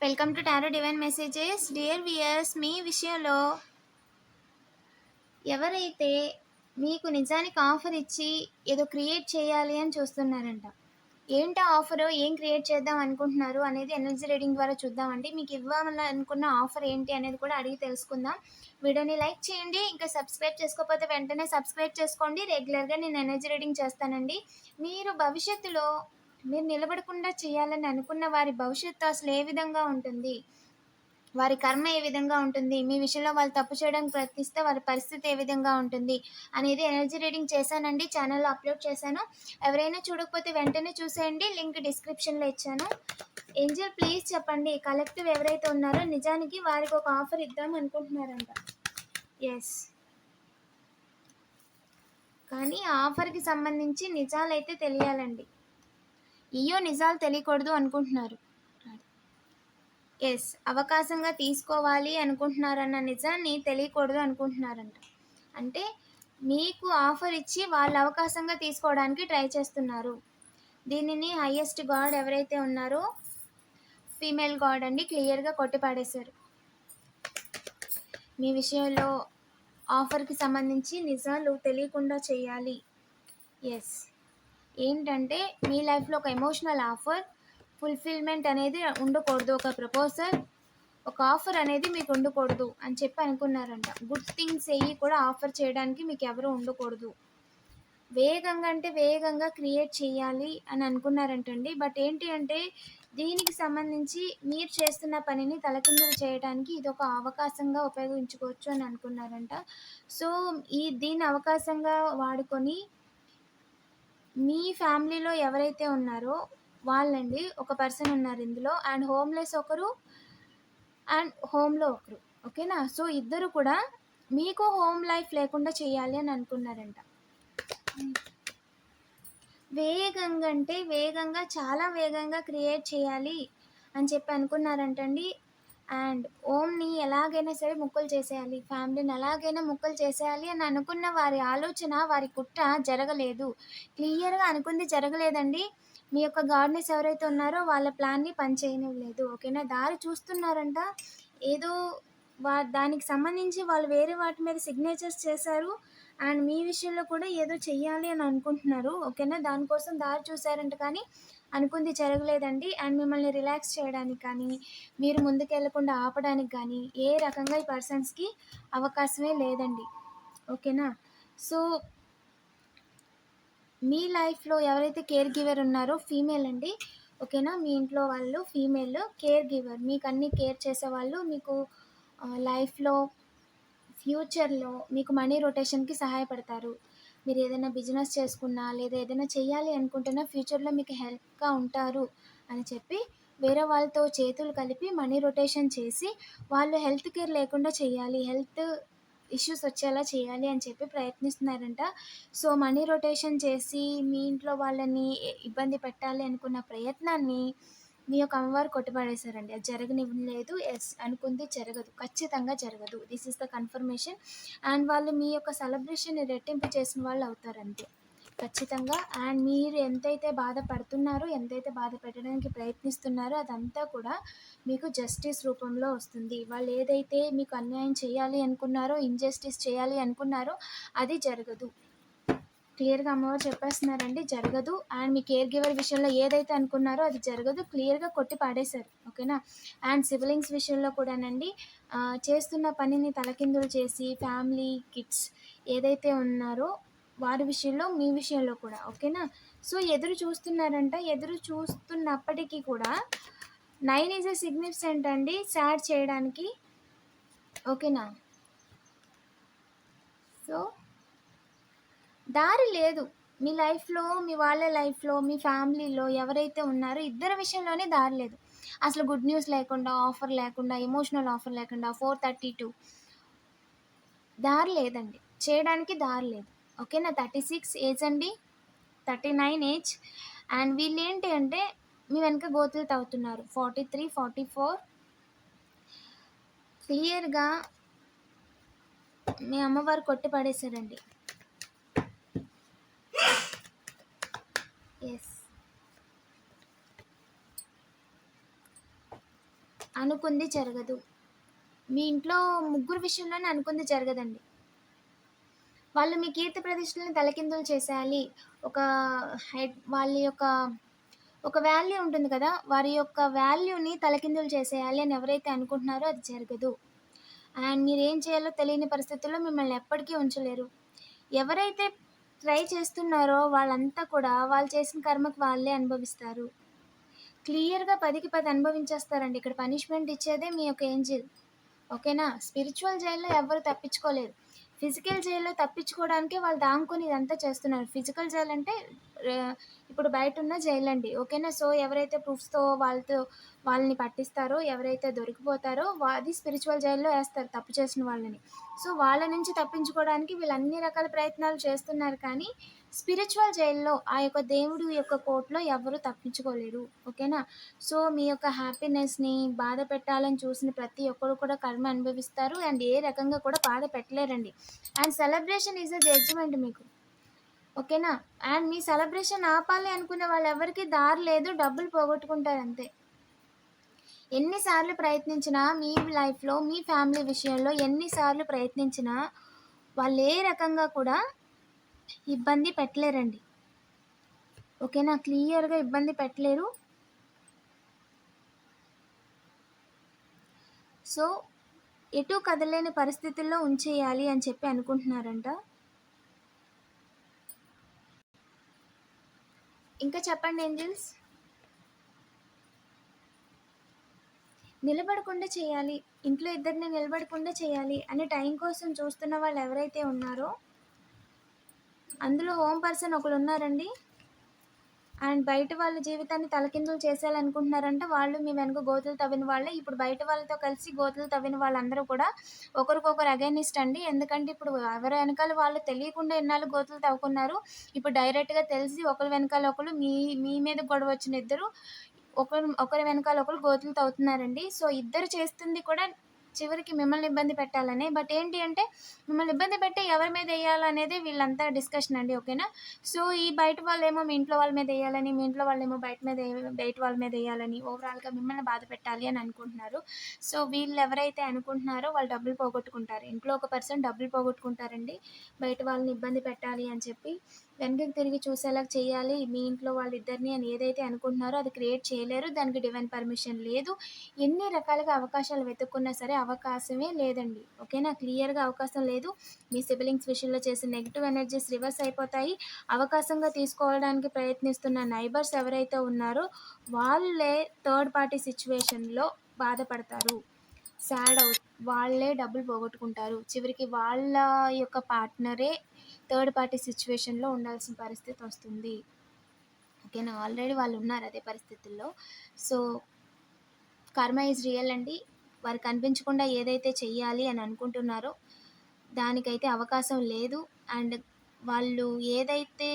Welcome to tarot divine messages dear viewers మీ విషయంలో ఎవరైతే మీకు నిజానికి ఆఫర్ ఇచ్చి ఏదో క్రియేట్ చేయాలి అని చూస్తున్నారంట ఏంటి ఆఫర్ ఏం క్రియేట్ చేద్దాం అనుకుంటున్నారు అనేది ఎనర్జీ రీడింగ్ ద్వారా చూద్దామండి. మీకు ఇవ్వాలనుకున్న ఆఫర్ ఏంటి అనేది కూడా అడిగి తెలుసుకుందాం. వీడియోని లైక్ చేయండి ఇంకా సబ్స్క్రైబ్ చేసుకోకపోతే వెంటనే సబ్స్క్రైబ్ చేసుకోండి. రెగ్యులర్గా నేను ఎనర్జీ రీడింగ్ చేస్తానండి. మీరు భవిష్యత్తులో మీరు నిలబడకుండా చేయాలని అనుకున్న వారి భవిష్యత్తు అసలు ఏ విధంగా ఉంటుంది? వారి కర్మ ఏ విధంగా ఉంటుంది? మీ విషయంలో వాళ్ళు తప్పు చేయడానికి ప్రయత్నిస్తే వారి పరిస్థితి ఏ విధంగా ఉంటుంది? అనేది ఎనర్జీ రీడింగ్ చేశానండి. ఛానల్లో అప్లోడ్ చేశాను. ఎవరైనా చూడకపోతే వెంటనే చూసేయండి. లింక్ డిస్క్రిప్షన్లో ఇచ్చాను. ఏంజల్ ప్లీజ్ చెప్పండి. కలెక్టివ్ ఎవరైతే ఉన్నారో నిజానికి వారికి ఒక ఆఫర్ ఇద్దాం అనుకుంటున్నారంట. ఎస్ కానీ ఆఫర్కి సంబంధించి నిజాలైతే తెలియాలండి. ఇయ్యో నిజాలు తెలియకూడదు అనుకుంటున్నారు. ఎస్ అవకాశంగా తీసుకోవాలి అనుకుంటున్నారన్న నిజాన్ని తెలియకూడదు అనుకుంటున్నారంట. అంటే మీకు ఆఫర్ ఇచ్చి వాళ్ళు అవకాశంగా తీసుకోవడానికి ట్రై చేస్తున్నారు. దీనిని హయ్యెస్ట్ గాడ్ ఎవరైతే ఉన్నారో ఫీమేల్ గాడ్ అండి క్లియర్గా కొట్టిపాడేశారు మీ విషయంలో ఆఫర్కి సంబంధించి నిజాలు తెలియకుండా చేయాలి. ఎస్ ఏంటంటే మీ లైఫ్లో ఒక ఎమోషనల్ ఆఫర్ ఫుల్ఫిల్మెంట్ అనేది ఉండకూడదు. ఒక ప్రపోజల్ ఒక ఆఫర్ అనేది మీకు ఉండకూడదు అని చెప్పి అనుకున్నారంట. గుడ్ థింగ్స్ ఏవి కూడా ఆఫర్ చేయడానికి మీకు ఎవరు ఉండకూడదు. వేగంగా అంటే వేగంగా క్రియేట్ చేయాలి అని అనుకున్నారంటండి. బట్ ఏంటి అంటే దీనికి సంబంధించి మీరు చేస్తున్న పనిని తలకిందులు చేయడానికి ఇది ఒక అవకాశంగా ఉపయోగించుకోవచ్చు అని అనుకున్నారంట. సో ఈ దీని అవకాశంగా వాడుకొని మీ ఫ్యామిలీలో ఎవరైతే ఉన్నారో వాళ్ళండి ఒక పర్సన్ ఉన్నారు ఇందులో. అండ్ హోమ్లెస్ ఒకరు అండ్ హోమ్లో ఒకరు. ఓకేనా? సో ఇద్దరు కూడా మీకు హోమ్ లైఫ్ లేకుండా చేయాలి అని అనుకున్నారంట. వేగంగా అంటే వేగంగా చాలా వేగంగా క్రియేట్ చేయాలి అని చెప్పి అనుకున్నారంటండి. అండ్ ఓమ్ని ఎలాగైనా సరే ముక్కలు చేసేయాలి. ఫ్యామిలీని ఎలాగైనా ముక్కలు చేసేయాలి అని అనుకున్న వారి ఆలోచన వారి కుట్ర జరగలేదు. క్లియర్గా అనుకుంది జరగలేదండి. మీ యొక్క గార్డెన్స్ ఎవరైతే ఉన్నారో వాళ్ళ ప్లాన్ని పనిచేయనివ్వలేదు. ఓకేనా? దారి చూస్తున్నారంట. ఏదో వా దానికి సంబంధించి వాళ్ళు వేరే వాటి మీద సిగ్నేచర్స్ చేశారు. అండ్ మీ విషయంలో కూడా ఏదో చెయ్యాలి అని అనుకుంటున్నారు. ఓకేనా? దానికోసం దారి చూసారంట కానీ అనుకుంది జరగలేదండి. అండ్ మిమ్మల్ని రిలాక్స్ చేయడానికి కానీ మీరు ముందుకెళ్ళకుండా ఆపడానికి కానీ ఏ రకంగా ఈ పర్సన్స్కి అవకాశమే లేదండి. ఓకేనా? సో మీ లైఫ్లో ఎవరైతే కేర్ గివర్ ఉన్నారో ఫీమేల్ అండి ఓకేనా? మీ ఇంట్లో వాళ్ళు ఫీమేల్ కేర్ గివర్ మీకు అన్ని కేర్ చేసేవాళ్ళు మీకు లైఫ్లో ఫ్యూచర్లో మీకు మనీ రొటేషన్కి సహాయపడతారు. మీరు ఏదైనా బిజినెస్ చేసుకున్నా లేదా ఏదైనా చేయాలి అనుకుంటున్నా ఫ్యూచర్లో మీకు హెల్ప్గా ఉంటారు అని చెప్పి వేరే వాళ్ళతో చేతులు కలిపి మనీ రొటేషన్ చేసి వాళ్ళు హెల్త్ కేర్ లేకుండా చేయాలి హెల్త్ ఇష్యూస్ వచ్చేలా చేయాలి అని చెప్పి ప్రయత్నిస్తున్నారంట. సో మనీ రొటేషన్ చేసి మీ ఇంట్లో వాళ్ళని ఇబ్బంది పెట్టాలి అనుకున్న ప్రయత్నాన్ని మీ యొక్క అమ్మవారు కొట్టిపడేశారండి. అది జరగనివ్వలేదు. ఎస్ అనుకుంది జరగదు. ఖచ్చితంగా జరగదు. This is the confirmation and వాళ్ళు మీ యొక్క సెలబ్రేషన్ రెట్టింపు చేసిన వాళ్ళు అవుతారు అంతే ఖచ్చితంగా. అండ్ మీరు ఎంతైతే బాధపడుతున్నారో ఎంతైతే బాధ పెట్టడానికి ప్రయత్నిస్తున్నారో అదంతా కూడా మీకు జస్టిస్ రూపంలో వస్తుంది. వాళ్ళు ఏదైతే మీకు అన్యాయం చేయాలి అనుకున్నారో ఇంజస్టిస్ చేయాలి అనుకున్నారో అది జరగదు. క్లియర్గా అమ్మవారు చెప్పేస్తున్నారండి జరగదు. అండ్ మీ కేర్ గివర్ విషయంలో ఏదైతే అనుకున్నారో అది జరగదు క్లియర్గా కొట్టి పాడేశారు. ఓకేనా? అండ్ సివిలింగ్స్ విషయంలో కూడానండి చేస్తున్న పనిని తలకిందులు చేసి ఫ్యామిలీ కిడ్స్ ఏదైతే ఉన్నారో వారి విషయంలో మీ విషయంలో కూడా. ఓకేనా? సో ఎదురు చూస్తున్నారంట. ఎదురు చూస్తున్నప్పటికీ కూడా నైన్ ఈజ్ ఎ సిగ్నిఫికెంట్ అండి సాడ్ చేయడానికి. ఓకేనా? సో దారి లేదు. మీ లైఫ్లో మీ వాళ్ళ లైఫ్లో మీ ఫ్యామిలీలో ఎవరైతే ఉన్నారో ఇద్దరి విషయంలోనే దారి లేదు. అసలు గుడ్ న్యూస్ లేకుండా ఆఫర్ లేకుండా ఎమోషనల్ ఆఫర్ లేకుండా ఫోర్ థర్టీ టూ దారి లేదండి. చేయడానికి దారి లేదు. ఓకేనా? థర్టీ సిక్స్ ఏజ్ అండి. Thirty nine age. అండ్ వీళ్ళు ఏంటి అంటే మీ వెనక గోతులు తవ్వుతున్నారు. Forty three forty four. క్లియర్గా మీ అమ్మవారు కొట్టి పడేశారండి. అనుకుంది జరగదు. మీ ఇంట్లో ముగ్గురు విషయంలోనే అనుకుంది జరగదండి. వాళ్ళు మీ కీర్తి ప్రతిష్టలను తలకిందులు చేసేయాలి. ఒక హెడ్ వాళ్ళ యొక్క ఒక వాల్యూ ఉంటుంది కదా వారి యొక్క వాల్యూని తలకిందులు చేసేయాలి అని ఎవరైతే అనుకుంటున్నారో అది జరగదు. అండ్ మీరు ఏం చేయాలో తెలియని పరిస్థితుల్లో మిమ్మల్ని ఎప్పటికీ ఉంచలేరు. ఎవరైతే ట్రై చేస్తున్నారో వాళ్ళంతా కూడా వాళ్ళు చేసిన కర్మకు వాళ్ళే అనుభవిస్తారు. క్లియర్గా పదికి పది అనుభవించేస్తారండి. ఇక్కడ పనిష్మెంట్ ఇచ్చేదే మీ యొక్క ఏంజిల్. ఓకేనా? స్పిరిచువల్ జైల్లో ఎవరు తప్పించుకోలేరు ఫిజికల్ జైల్లో తప్పించుకోవడానికే వాళ్ళు దాముకొని ఇదంతా చేస్తున్నారు. ఫిజికల్ జైల్ అంటే ఇప్పుడు బయట ఉన్న జైలు అండి ఓకేనా? సో ఎవరైతే ప్రూఫ్స్తో వాళ్ళతో వాళ్ళని పట్టిస్తారో ఎవరైతే దొరికిపోతారో అది స్పిరిచువల్ జైల్లో వేస్తారు తప్పు చేసిన వాళ్ళని. సో వాళ్ళ నుంచి తప్పించుకోవడానికి వీళ్ళు అన్ని రకాల ప్రయత్నాలు చేస్తున్నారు కానీ స్పిరిచువల్ జైల్లో ఆ యొక్క దేవుడు యొక్క కోర్టులో ఎవరు తప్పించుకోలేరు. ఓకేనా? సో మీ యొక్క హ్యాపీనెస్ని బాధ పెట్టాలని చూసిన ప్రతి ఒక్కరు కూడా కర్మ అనుభవిస్తారు. అండ్ ఏ రకంగా కూడా బాధ పెట్టలేరండి. And celebration is a judgement మీకు. ఓకేనా? అండ్ మీ సెలబ్రేషన్ ఆపాలి అనుకునే వాళ్ళు ఎవరికి దారి లేదు డబ్బులు పోగొట్టుకుంటారు అంతే. ఎన్నిసార్లు ప్రయత్నించినా మీ లైఫ్లో మీ ఫ్యామిలీ విషయంలో ఎన్నిసార్లు ప్రయత్నించినా వాళ్ళు ఏ రకంగా కూడా ఇబ్బంది పెట్టలేరండి. ఓకేనా? క్లియర్గా ఇబ్బంది పెట్టలేరు. సో ఎటు కదలేని పరిస్థితుల్లో ఉంచేయాలి అని చెప్పి అనుకుంటున్నారంట. ఇంకా చెప్పండి ఏంజిల్స్? నిలబడకుండా చేయాలి. ఇంట్లో ఇద్దరిని నిలబడకుండా చేయాలి అనే టైం కోసం చూస్తున్న వాళ్ళు ఎవరైతే ఉన్నారో అందులో హోమ్ పర్సన్ ఒకరు ఉన్నారండి. అండ్ బయట వాళ్ళ జీవితాన్ని తలకిందులు చేసేయాలనుకుంటున్నారంటే వాళ్ళు మీ వెనుక గోతులు తవ్విన వాళ్ళే. ఇప్పుడు బయట వాళ్ళతో కలిసి గోతులు తవ్విన వాళ్ళందరూ కూడా ఒకరికొకరు అగైనిస్ట్ అండి. ఎందుకంటే ఇప్పుడు ఎవరి వెనకాల వాళ్ళు తెలియకుండా ఎన్నాళ్ళు గోతులు తవ్వుకున్నారు. ఇప్పుడు డైరెక్ట్గా తెలిసి ఒకరి వెనకాల ఒకరు మీ మీ మీద గొడవ వచ్చిన ఇద్దరు ఒకరు ఒకరి వెనకాల ఒకరు గోతులు తవ్వుతున్నారండి. సో ఇద్దరు చేస్తుంది కూడా చివరికి మిమ్మల్ని ఇబ్బంది పెట్టాలని. బట్ ఏంటి అంటే మిమ్మల్ని ఇబ్బంది పెట్టి ఎవరి మీద వేయాలనేది వీళ్ళంతా డిస్కషన్ అండి ఓకేనా? సో ఈ బయట వాళ్ళేమో మీ ఇంట్లో వాళ్ళ మీద వేయాలని మీ ఇంట్లో వాళ్ళేమో బయట మీద బయట వాళ్ళ మీద వేయాలని ఓవరాల్గా మిమ్మల్ని బాధ పెట్టాలి అని అనుకుంటున్నారు. సో వీళ్ళు ఎవరైతే అనుకుంటున్నారో వాళ్ళు డబ్బులు పోగొట్టుకుంటారు. ఇంట్లో ఒక పర్సన్ డబ్బులు పోగొట్టుకుంటారండి. బయట వాళ్ళని ఇబ్బంది పెట్టాలి అని చెప్పి వెనక్కి తిరిగి చూసేలా చేయాలి. మీ ఇంట్లో వాళ్ళిద్దరిని అని ఏదైతే అనుకుంటున్నారో అది క్రియేట్ చేయలేరు. దానికి డివైన్ పర్మిషన్ లేదు. ఎన్ని రకాలుగా అవకాశాలు వెతుక్కున్నా సరే అవకాశమే లేదండి. ఓకేనా? క్లియర్గా అవకాశం లేదు. మీ సిబిలింగ్స్ విషయంలో చేసే నెగిటివ్ ఎనర్జీస్ రివర్స్ అయిపోతాయి. అవకాశంగా తీసుకోవడానికి ప్రయత్నిస్తున్న నైబర్స్ ఎవరైతే ఉన్నారో వాళ్ళే థర్డ్ పార్టీ సిచ్యువేషన్లో బాధపడతారు. సాడ్ అవు వాళ్ళే డబ్బులు పోగొట్టుకుంటారు. చివరికి వాళ్ళ యొక్క పార్ట్నరే థర్డ్ పార్టీ సిచ్యువేషన్లో ఉండాల్సిన పరిస్థితి వస్తుంది. ఓకేనా? ఆల్రెడీ వాళ్ళు ఉన్నారు అదే పరిస్థితుల్లో. సో కర్మ ఈజ్ రియల్ అండి. వారు కనిపించకుండా ఏదైతే చెయ్యాలి అని అనుకుంటున్నారో దానికైతే అవకాశం లేదు. అండ్ వాళ్ళు ఏదైతే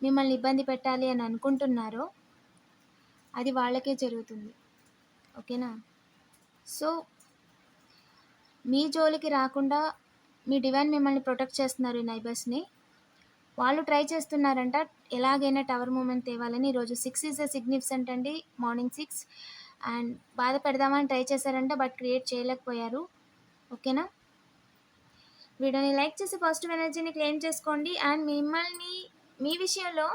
మిమ్మల్ని ఇబ్బంది పెట్టాలి అని అనుకుంటున్నారో అది వాళ్ళకే జరుగుతుంది. ఓకేనా? సో మీ జోలికి రాకుండా మీ డివైన్ మిమ్మల్ని ప్రొటెక్ట్ చేస్తున్నారు ఈ నైబర్స్ని. వాళ్ళు ట్రై చేస్తున్నారంట ఎలాగైనా టవర్ మూమెంట్ తేవాలని. ఈరోజు సిక్స్ ఈజ్ అ సిగ్నిఫికెంట్ అండి మార్నింగ్ సిక్స్. అండ్ బాధ పెడదామని ట్రై చేశారంట బట్ క్రియేట్ చేయలేకపోయారు. ఓకేనా? వీడియోని లైక్ చేసి పాజిటివ్ ఎనర్జీని క్లెయిమ్ చేసుకోండి. అండ్ మిమ్మల్ని మీ విషయంలో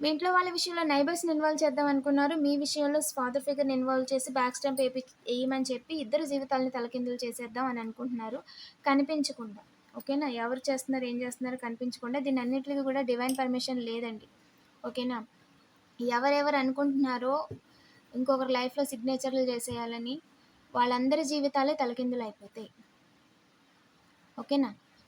మీ ఇంట్లో వాళ్ళ విషయంలో నైబర్స్ని ఇన్వాల్వ్ చేద్దాం అనుకున్నారు. మీ విషయంలో ఫాదర్ ఫిగర్ని ఇన్వాల్వ్ చేసి బ్యాక్ స్టాంప్ వేపి వేయమని చెప్పి ఇద్దరు జీవితాలని తలకిందులు చేసేద్దాం అని అనుకుంటున్నారు. కనిపించకుండా. ఓకేనా? ఎవరు చేస్తున్నారు ఏం చేస్తున్నారు కనిపించకుండా. దీని అన్నిటికీ కూడా డివైన్ పర్మిషన్ లేదండి. ఓకేనా? ఎవరెవరు అనుకుంటున్నారో ఇంకొకరి లైఫ్లో సిగ్నేచర్లు చేసేయాలని వాళ్ళందరి జీవితాలే తలకిందులు అయిపోతాయి. ఓకేనా?